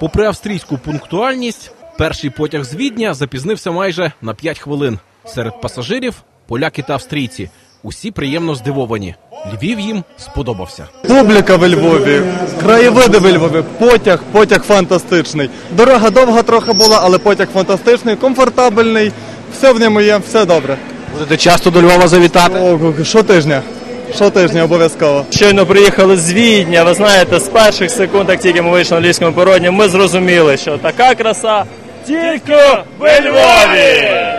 Попри австрійську пунктуальність, перший потяг з Відня запізнився майже на 5 хвилин. Серед пасажирів поляки та австрійці. Усі приємно здивовані. Львів їм сподобався. Публіка в Львові, краєвиди в Львові, потяг, потяг фантастичний. Дорога довга трохи була, але потяг фантастичний, комфортабельний. Все в ньому є, все добре. Будете часто до Львова завітати? О, щотижня. Щотижня обов'язково. Щойно приїхали з Відня. Ви знаєте, з перших секунд, як тільки ми вийшли на львівському пероні, ми зрозуміли, що така краса тільки в Львові!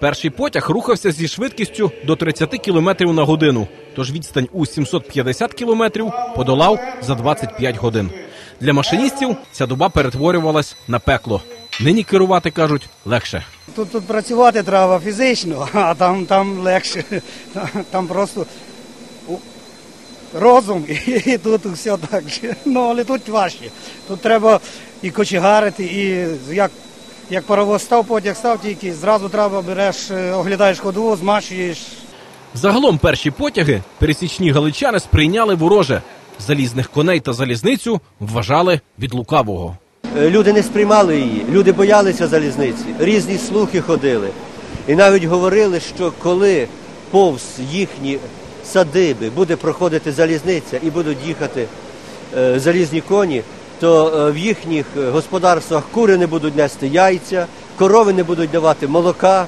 Перший потяг рухався зі швидкістю до 30 км на годину, тож відстань у 750 км подолав за 25 годин. Для машиністів ця доба перетворювалась на пекло. Нині керувати кажуть легше. Тут, тут працювати треба фізично, а там, там легше. Там просто розум і, тут все так же. Ну, але тут важче. Тут треба і кочегарити, і як, як паровоз став, потяг став, тільки зразу треба береш, е, оглядаєш ходу, змащуєш. Загалом перші потяги пересічні галичани сприйняли вороже. Залізних коней та залізницю вважали від лукавого. Е, Люди не сприймали її, люди боялися залізниці, різні слухи ходили. І навіть говорили, що коли повз їхні садиби буде проходити залізниця і будуть їхати е, залізні коні, то е, в їхніх господарствах кури не будуть нести яйця, корови не будуть давати молока,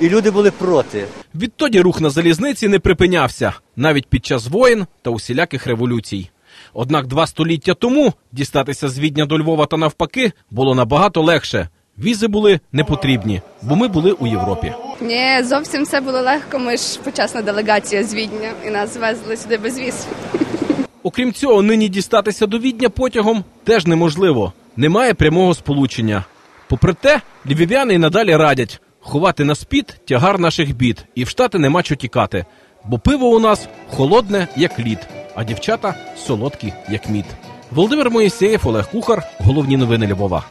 і люди були проти. Відтоді рух на залізниці не припинявся навіть під час воєн та усіляких революцій. Однак два століття тому дістатися з Відня до Львова та навпаки було набагато легше. Візи були не потрібні, бо ми були у Європі. Ні, зовсім все було легко. Ми ж почесна делегація з Відня і нас везли сюди без віз. Окрім цього, нині дістатися до Відня потягом теж неможливо. Немає прямого сполучення. Попри те, львів'яни й надалі радять ховати на спід тягар наших бід, і в штати нема чого тікати. Бо пиво у нас холодне, як лід, а дівчата солодкі, як мід. Володимир Моїсеєв, Олег Кухар. Головні новини Львова.